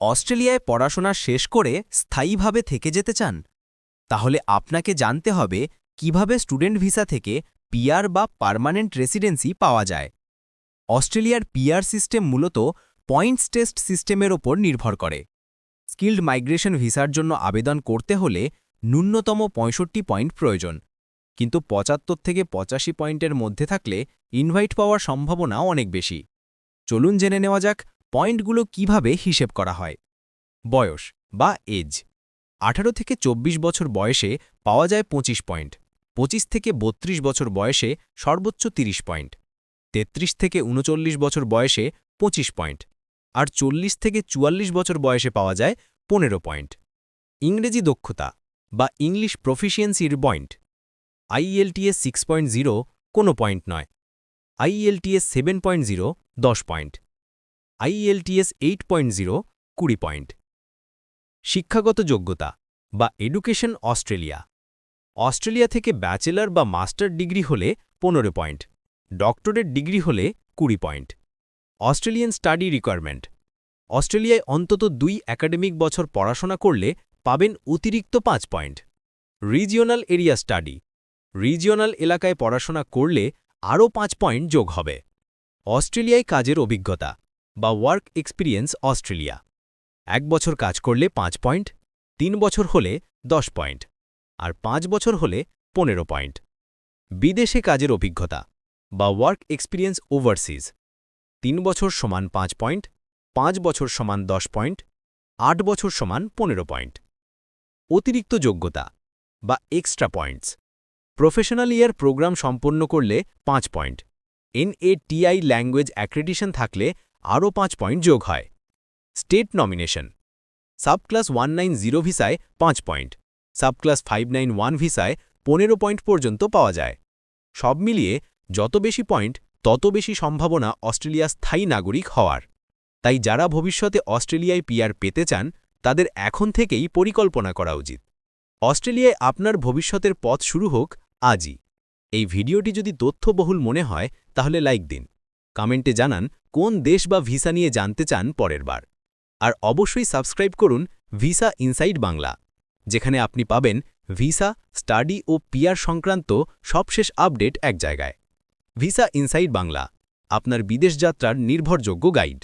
অস্ট্রেলিয়ায় পড়াশোনা শেষ করে স্থায়ীভাবে থেকে যেতে চান? তাহলে আপনাকে জানতে হবে কীভাবে স্টুডেন্ট ভিসা থেকে পিআর বা পার্মানেন্ট রেসিডেন্সি পাওয়া যায়। অস্ট্রেলিয়ার পিআর সিস্টেম মূলত পয়েন্টস টেস্ট সিস্টেমের ওপর নির্ভর করে। স্কিল্ড মাইগ্রেশন ভিসার জন্য আবেদন করতে হলে ন্যূনতম পঁয়ষট্টি পয়েন্ট প্রয়োজন। কিন্তু পঁচাত্তর থেকে পঁচাশি পয়েন্টের মধ্যে থাকলে ইনভাইট পাওয়ার সম্ভাবনা অনেক বেশি। চলুন জেনে নেওয়া যাক পয়েন্টগুলো কীভাবে হিসেব করা হয়? বয়স বা এজ। আঠারো থেকে ২৪ বছর বয়সে পাওয়া যায় ২৫ পয়েন্ট। ২৫ থেকে ৩২ বছর বয়সে সর্বোচ্চ ৩০ পয়েন্ট। ৩৩ থেকে উনচল্লিশ বছর বয়সে ২৫ পয়েন্ট। আর চল্লিশ থেকে চুয়াল্লিশ বছর বয়সে পাওয়া যায় পনেরো পয়েন্ট। ইংরেজি দক্ষতা বা English প্রফিসিয়েন্সির point. IELTS six point zero কোনো পয়েন্ট নয়। আইএলটিএস সেভেন পয়েন্ট জিরো দশ point. IELTS eight point zero কুড়ি পয়েন্ট। শিক্ষাগত যোগ্যতা বা এডুকেশন অস্ট্রেলিয়া। অস্ট্রেলিয়া থেকে ব্যাচেলর বা মাস্টার ডিগ্রি হলে পনেরো পয়েন্ট, ডক্টরেট ডিগ্রি হলে কুড়ি পয়েন্ট। Australian study requirement. অস্ট্রেলিয়ায় অন্তত দুই একাডেমিক বছর পড়াশোনা করলে পাবেন অতিরিক্ত পাঁচ point. Regional area study. Regional এলাকায় পড়াশোনা করলে আরও পাঁচ পয়েন্ট যোগ হবে। অস্ট্রেলিয়ায় কাজের অভিজ্ঞতা। বা ওয়ার্ক এক্সপিরিয়েন্স অস্ট্রেলিয়া এক বছর কাজ করলে পাঁচ পয়েন্ট, তিন বছর হলে দশ পয়েন্ট, আর পাঁচ বছর হলে পনেরো পয়েন্ট। বিদেশে কাজের অভিজ্ঞতা বা ওয়ার্ক এক্সপিরিয়েন্স ওভারসিজ তিন বছর সমান পাঁচ পয়েন্ট, পাঁচ বছর সমান দশ পয়েন্ট, আট বছর সমান পনেরো পয়েন্ট। অতিরিক্ত যোগ্যতা বা extra points professional year program সম্পন্ন করলে পাঁচ পয়েন্ট। এনএটিআই ল্যাঙ্গুয়েজ অ্যাক্রেডিশন থাকলে আরও পাঁচ পয়েন্ট যোগ হয়। State nomination. Subclass one nine zero ভিসায় পাঁচ point. Subclass five nine one ভিসায় পনেরো পয়েন্ট পর্যন্ত পাওয়া যায়। সব মিলিয়ে যত বেশি পয়েন্ট, তত বেশি সম্ভাবনা অস্ট্রেলিয়া স্থায়ী নাগরিক হওয়ার। তাই যারা ভবিষ্যতে অস্ট্রেলিয়ায় পিআর পেতে চান, তাদের এখন থেকেই পরিকল্পনা করা উচিত। অস্ট্রেলিয়ায় আপনার ভবিষ্যতের পথ শুরু হোক আজই। এই ভিডিওটি যদি তথ্যবহুল মনে হয়, তাহলে লাইক দিন। কমেন্টে জানান, কোন দেশ বা ভিসা নিয়ে জানতে চান পরের বার। আর অবশ্যই সাবস্ক্রাইব করুন ভিসা ইনসাইড বাংলা, যেখানে আপনি পাবেন ভিসা, স্টাডি ও পিয়ার সংক্রান্ত সবশেষ আপডেট এক জায়গায়। ভিসা ইনসাইড বাংলা, আপনার বিদেশ যাত্রার নির্ভরযোগ্য গাইড।